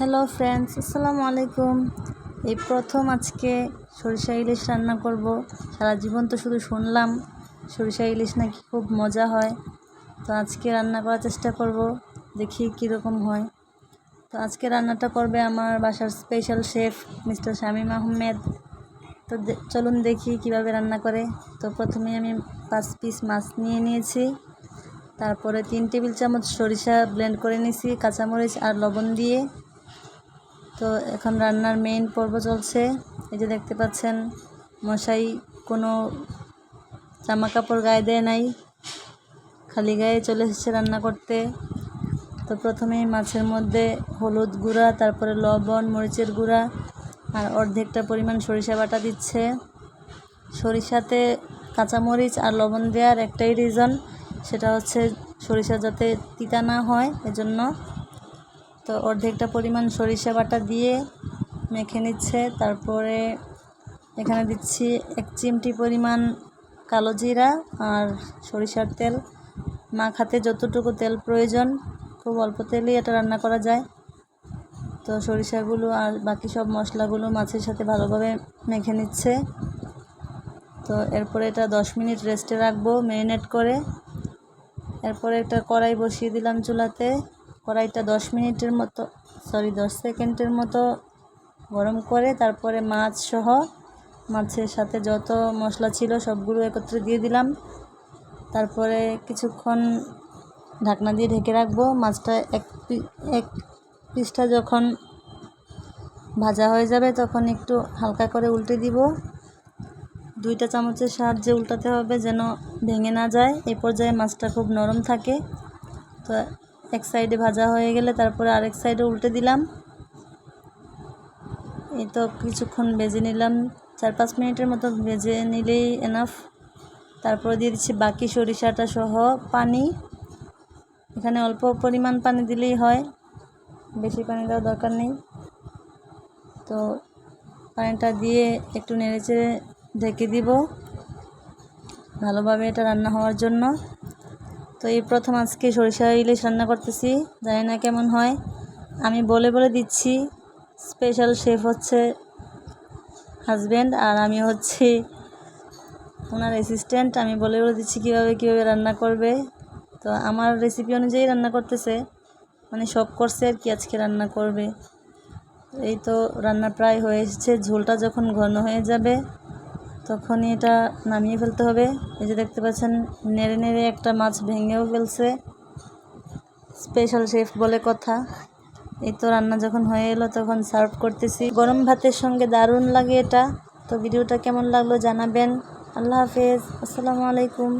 Hello friends আসসালামু আলাইকুম এই প্রথম আজকে সরিষা ইলিশ রান্না করব। সারা জীবন তো শুধু শুনলাম, সরিষা ইলিশ নাকি খুব মজা হয়। তো আজকে রান্না করার চেষ্টা করব, দেখি কীরকম হয়। তো আজকে রান্নাটা করবে আমার বাসার special chef mister Shamim Ahmed. তো চলুন দেখি কীভাবে রান্না করে। তো প্রথমে আমি পাঁচ পিস মাছ নিয়ে নিয়েছি। তারপরে তিন টেবিল চামচ সরিষা ব্লেন্ড করে নিয়েছি, কাঁচামরিচ আর লবণ দিয়ে। তো এখন রান্নার মেইন পর্ব চলছে। এই যে দেখতে পাচ্ছেন, মশাই কোনো জামা কাপড় গায়ে দেয় নাই, খালি গায়ে চলে এসেছে রান্না করতে। তো প্রথমেই মাছের মধ্যে হলুদ গুঁড়া, তারপরে লবণ, মরিচের গুঁড়া, আর অর্ধেকটা পরিমাণ সরিষা বাটা দিচ্ছে। সরিষাতে কাঁচামরিচ আর লবণ দেওয়ার একটাই রিজন সেটা হচ্ছে সরিষা যাতে তিতা না হয়, এজন্য তো অর্ধেকটা পরিমাণ সরিষা বাটা দিয়ে মেখে নিচ্ছে। তারপরে এখানে দিচ্ছি এক চিমটি পরিমাণ কালো জিরা আর সরিষার তেল। মাখাতে যতটুকু তেল প্রয়োজন, খুব অল্প তেলেই এটা রান্না করা যায়। তো সরিষাগুলো আর বাকি সব মশলাগুলো মাছের সাথে ভালোভাবে মেখে নিচ্ছে। তো এরপরে এটা দশ মিনিট রেস্টে রাখব ম্যারিনেট করে। এরপরে একটা কড়াই বসিয়ে দিলাম চুলাতে। কড়াইটা দশ মিনিটের মতো সরি দশ সেকেন্ডের মতো গরম করে তারপরে মাছ সহ মাছের সাথে যত মশলা ছিল সবগুলো একত্রে দিয়ে দিলাম। তারপরে কিছুক্ষণ ঢাকনা দিয়ে ঢেকে রাখব। মাছটা এক এক পিসটা যখন ভাজা হয়ে যাবে তখন একটু হালকা করে উল্টে দিব। দুইটা চামচের সাহায্যে উল্টাতে হবে যেন ভেঙে না যায়। এই পর্যায়ে মাছটা খুব নরম থাকে। তো এক সাইডে ভাজা হয়ে গেলে তারপরে আরেক সাইডে উল্টে দিলাম। এই তো কিছুক্ষণ ভেজে নিলাম। চার পাঁচ মিনিটের মতো ভেজে নিলেই এনাফ তারপরে দিয়ে দিচ্ছি বাকি সরিষাটা সহ পানি। এখানে অল্প পরিমাণ পানি দিলেই হয়। বেশি পানি দেওয়ার দরকার নেই। তো পানিটা দিয়ে একটু নেড়েচেড়ে ঢেকে দিব। ভালোভাবে এটা রান্না হওয়ার জন্য। তো এই প্রথম আজকে সরিষা ইলিশ রান্না করতেছি, জানি না কেমন হয়। আমি বলে বলে দিচ্ছি স্পেশাল শেফ হচ্ছে হাজব্যান্ড আর আমি হচ্ছি ওনার অ্যাসিস্ট্যান্ট আমি বলে বলে দিচ্ছি কীভাবে কীভাবে রান্না করবে। তো আমার রেসিপি অনুযায়ী রান্না করতেছে মানে শখ করছে আর কি আজকে রান্না করবে। এই তো রান্না প্রায় হয়ে এসেছে, ঝোলটা যখন ঘন হয়ে যাবে তখনই এটা নামিয়ে ফেলতে হবে। এই যে দেখতে পাচ্ছেন, নেড়ে নেড়ে একটা মাছ ভেঙেও ফেলছে। স্পেশাল শেফ বলে কথা। এই তো রান্না যখন হয়ে এলো তখন সার্ভ করতেছি। গরম ভাতের সঙ্গে দারুণ লাগে এটা। তো ভিডিওটা কেমন লাগল জানাবেন। আল্লাহ হাফেজ। আসসালামু আলাইকুম।